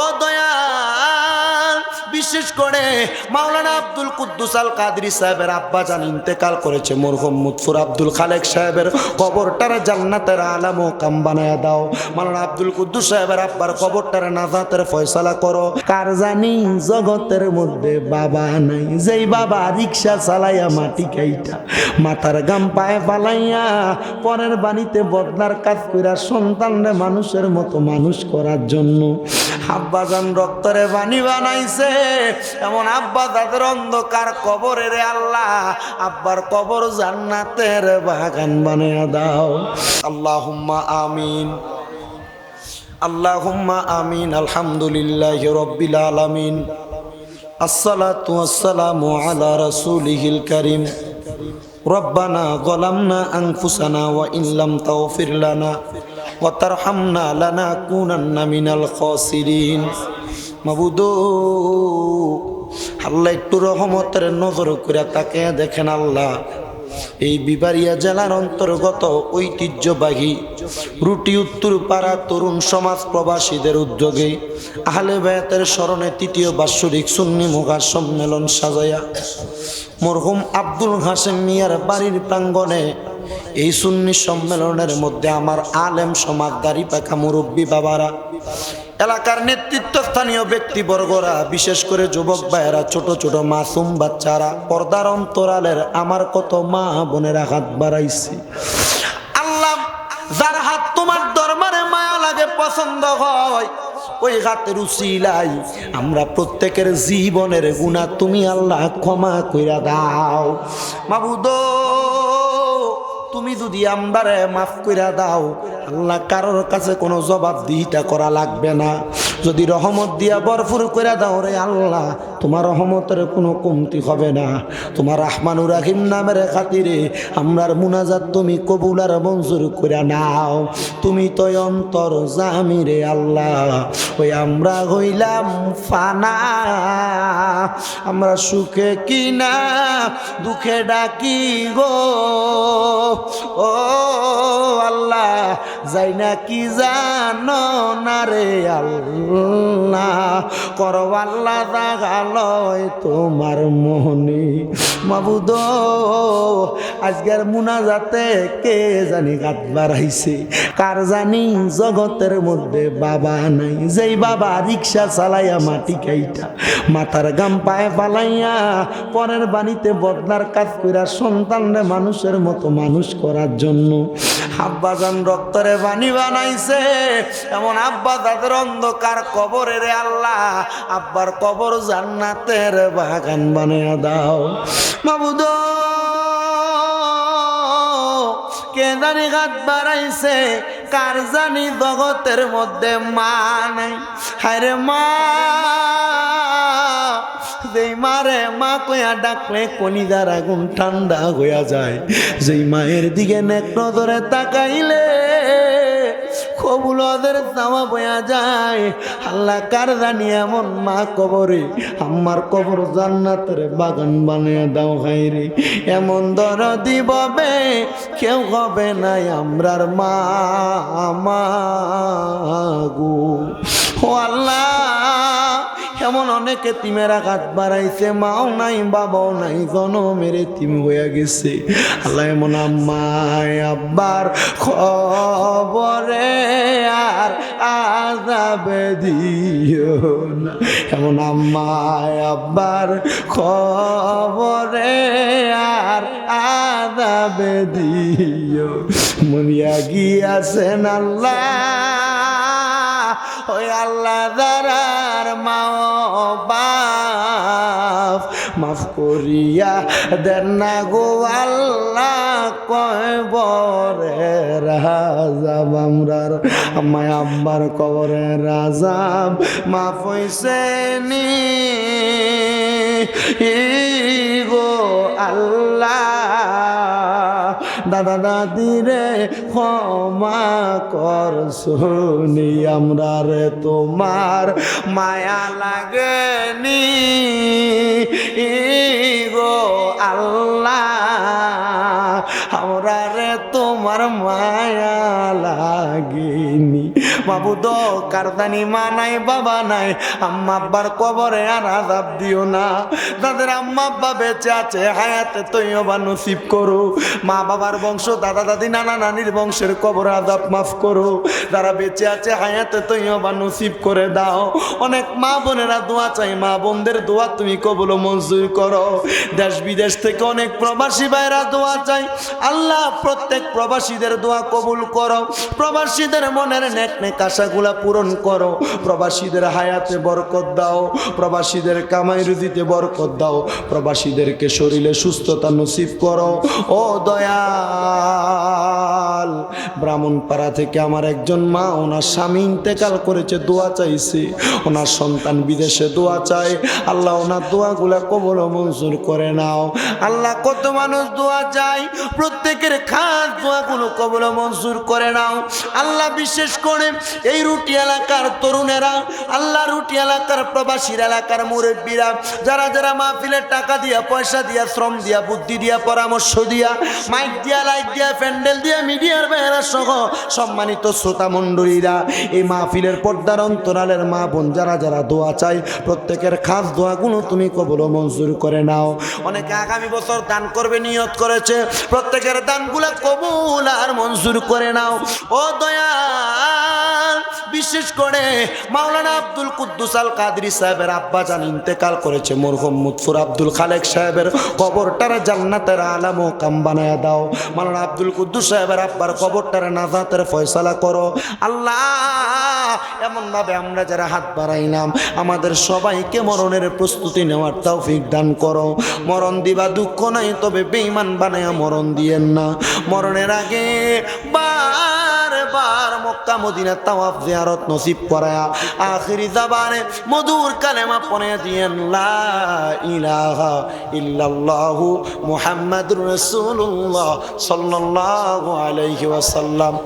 ও দয়াল, বিশেষ করে মাওলানা আব্দুল কুদ্দুস আল কাদরি সাহেবের আব্বা জান ইন্তেকাল করেছে, মরহুম মুতফুর আব্দুল খালেক সাহেবের কবরটার জান্নাতের আলাম ও কাম বানায় দাও। মাওলানা আব্দুল কুদ্দুস সাহেবের আব্বার কবরটার নাজাতের ফয়সালা করো। কার জানি জগতের মধ্যে বাবা নাই, যেই বাবা রিক্সা চালাইয়া মাটি খাইটা, মাথার গাম পায়ে পালাইয়া পরের বাড়িতে বদলার কাজ কইরা সন্তানরে মানুষের মতো মানুষ করার জন্য আব্বাজান রক্তরে বাণী বানাইছে এমন আব্বা তাদের অন্ধকার কবরে রে আল্লাহ আব্বার কবর জান্নাতের বাগান বানিয়ে দাও আল্লাহুম্মা আমিন আল্লাহুম্মা আমিন আলহামদুলিল্লাহ রব্বিল আলামিন আসসালাতু ওয়াসসালামু আলা রাসূলিহিল কারীম ربنا ظلمنا أنفسنا وإن لم تغفر لنا ওয়াতার হামনা লানা কুনান্না মিনাল খসিরিন। মাবুদো, আল্লাহ একটু রহমতের নজর করে তাকে দেখেন আল্লাহ। এই বিবারিয়া জেলার অন্তর্গত ঐতিহ্যবাহী রুটি উত্তর পাড়া তরুণ সমাজ প্রবাসীদের উদ্যোগে আহলে বায়াতের স্মরণে তৃতীয় বাৎসরিক সুন্নি মুখা সম্মেলন সাজায়া। মরহুম আব্দুল হাসেম মিয়ার বাড়ির প্রাঙ্গণে এই সুন্নি সম্মেলনের মধ্যে আমার আলেম সমাজ দাড়ি পাখা মুরব্বী বাবারা, এলাকার নেতৃত্ব স্থানীয় ব্যক্তিবর্গরা, বিশেষ করে যুবক ভাইয়েরা, ছোট ছোট মাসুম বাচ্চারা, পর্দার অন্তরালের আমার কত মা বোনেরা হাত বাড়াইছে। আল্লাহ যার হাত তোমার দরবারে মায়া লাগে, পছন্দ হয়, ওই হাতের উচিলাই আমরা প্রত্যেকের জীবনের গুণা তুমি আল্লাহ ক্ষমা কইরা দাও। মাবুদো তুমি যদি আমদারে মাফ কইরা দাও, আল্লাহ কারোর কাছে কোনো জবাব জবাবদিহিতা করা লাগবে না। যদি রহমত দিয়া বরফুর করে দাও রে আল্লাহ, তোমার রহমতের কোনো কমতি হবে না। তোমার রাহমানুর রাহিম নামের খাতিরে আমরার মুনাজাত তুমি কবুল আর মঞ্জুর করে নাও। তুমি তো অন্তর জামি রে আল্লাহ, ওই আমরা হইলাম ফানা। আমরা সুখে কিনা দুঃখে ডাকি গো। ও আল্লাহ যাই না কি জানো না রে আল্লাহ? করো আল্লাহ দাগালয় তোমার মোহনি। মাবুদ, আজকের মুনাজাতে কে জানি গাত বাড়াইছে? কার জানি জগতের মধ্যে বাবা নাই? যেই বাবা রিক্সা চালাইয়া মাটি খাইটা, মাথার গাম পায়ে পালাইয়া পরের বাড়িতে বদনার কাজ কইরা সন্তানরে মানুষের মতো মানুষ করার জন্য। আব্বাজান রক্তরে বাণী বানাইছে। এমন আব্বা তাদের অন্ধকার কবরে রে আল্লাহ, আব্বার কবর জান্নাতের বাগান বানিয়ে দাও। মাবুদ, কে হাত বাড়াইছে, কার জানি জগতের মধ্যে মা নাই। হায়রে মা। যেই মারে মা কয়া ডাকলে কনিদার আগুন ঠান্ডা হইয়া যায়। যেই মায়ের দিকে নেক নজরে তাকাইলে কবুল ওদের চাওয়া বয়া যায়। আল্লাহ কার জানি এমন মা কবরে? আমার কবর জান্নাতের বাগান বানিয়ে দাও হাইরে এমন দর দিববে কেউ হবে নাই আমরার মা মা গো। আল্লাহ। এমন অনেকে তিমের আঘাত বাড়াইছে, মাও নাই, বাবাও নাই মেরে তিম হইয়া গেছে। আল্লাহ এমন আম্মায় আব্বার খবরে আর আজাবে দিও না। এমন আম্মায় আব্বার খবরে আর আজাবে দিও। মনিয়া গিয়াছেন আল্লাহ, ওই আল্লাহ দারার মাও মাফ করিয়া দেন না গো আল্লাহ, কয় বরে রাজাব আমরার। আমায় আব্বার কবরে রাজাব মাফ হইছে নি। গো আল্লাহ দাদা দাদি রে ক্ষমা কর শুনি আমরা রে তোমার মায়া লাগেনি। গো আল্লাহ আমরা রে তোমার মায়া লাগেনি। মাবুদ কারদানি মা নাই, বাবা নাই। আম্মা আব্বার কবরে আর আজাব দিও না। তাদের আম্মা আব্বা বেঁচে আছে, হায়াতে তৈবা নসিব করো। মা বাবার বংশ, দাদা দাদি, নানা নানির বংশের কবর আজাব মাফ করো। যারা বেঁচে আছে, হায়াতে তৈবা নসিব করে দাও। অনেক মা বোনেরা দোয়া চাই মা বোনদের দোয়া তুমি কবল মঞ্জুর করো। দেশ বিদেশ থেকে অনেক প্রবাসী ভাইরা দোয়া চাই আল্লাহ প্রত্যেক প্রবাসীদের দোয়া কবুল করো। প্রবাসীদের মনের নেক নেক আশাগুলা পূরণ করো। প্রবাসীদের হায়াতে বরকত দাও। প্রবাসীদের কামাই রুজিতে বরকত দাও। প্রবাসীদেরকে শরীরে সুস্থতা নসিব করো। ও দয়াল, ব্রাহ্মণপাড়া থেকে আমার একজন মা, ওনার স্বামী ইন্তেকাল করেছে, দোয়া চাইছে। ওনার সন্তান বিদেশে দোয়া চায়। আল্লাহ, ওনার দোয়াগুলা কবল মঞ্জুর করে নাও। আল্লাহ, কত মানুষ দোয়া চায়। প্রত্যেকের খাস দোয়াগুলো কবল মঞ্জুর করে নাও। আল্লাহ বিশেষ করে এই রুটি এলাকার তরুণেরা, আল্লাহ রুটি এলাকার প্রবাসীর, এলাকার মুরব্বীরা, যারা যারা মাহফিলের টাকা দিয়া, পয়সা দিয়া, শ্রম দিয়া, বুদ্ধি দিয়া, পরামর্শ দিয়া, মাইক দিয়া লাইট দিয়া, প্যান্ডেল দিয়া, মিডিয়ার বেহারা সহ সম্মানিত শ্রোতা মণ্ডলীরা, এই মাহফিলের পর্দার অন্তরালের মা বোন যারা যারা দোয়া চাই প্রত্যেকের খাস দোয়াগুলো তুমি কবল মঞ্জুর করে নাও। অনেকে আগামী বছর দান করবে, নিয়ত করেছে, প্রত্যেকের দানগুলা কবুল আর মঞ্জুর করে নাও। ও দয়াল, বিশেষ করে মাওলানা আব্দুল কুদ্দুস আল কাদরি সাহেবের আব্বা জান ইন্তেকাল করেছে, মরহুম মুতফুর আব্দুল খালেক সাহেবের কবরটারে জান্নাতের আলাম ও কাম বানায় দাও। মাওলানা আব্দুল কুদ্দুস সাহেবের আব্বার কবরটারে নাজাতের ফয়সালা করো। আল্লাহ এমন ভাবে আমরা যারা হাত বাড়াইলাম, আমাদের সবাইকে মরণের প্রস্তুতি নেওয়ার তৌফিক দান করো। মরণ দিবা দুঃখ নাই, তবে বেঈমান বানায়া মরণ দিয়েন না। মরণের আগে বার বার মক্কা, মদিনা তাওয়াফ জিয়ারত নসিব করায়া আখিরি জাবানে মধুর কালেমা পড়ে দিয়েন, লা ইলাহা ইল্লাল্লাহু মুহাম্মাদুর রাসূলুল্লাহ সাল্লাল্লাহু আলাইহি ওয়াসাল্লাম।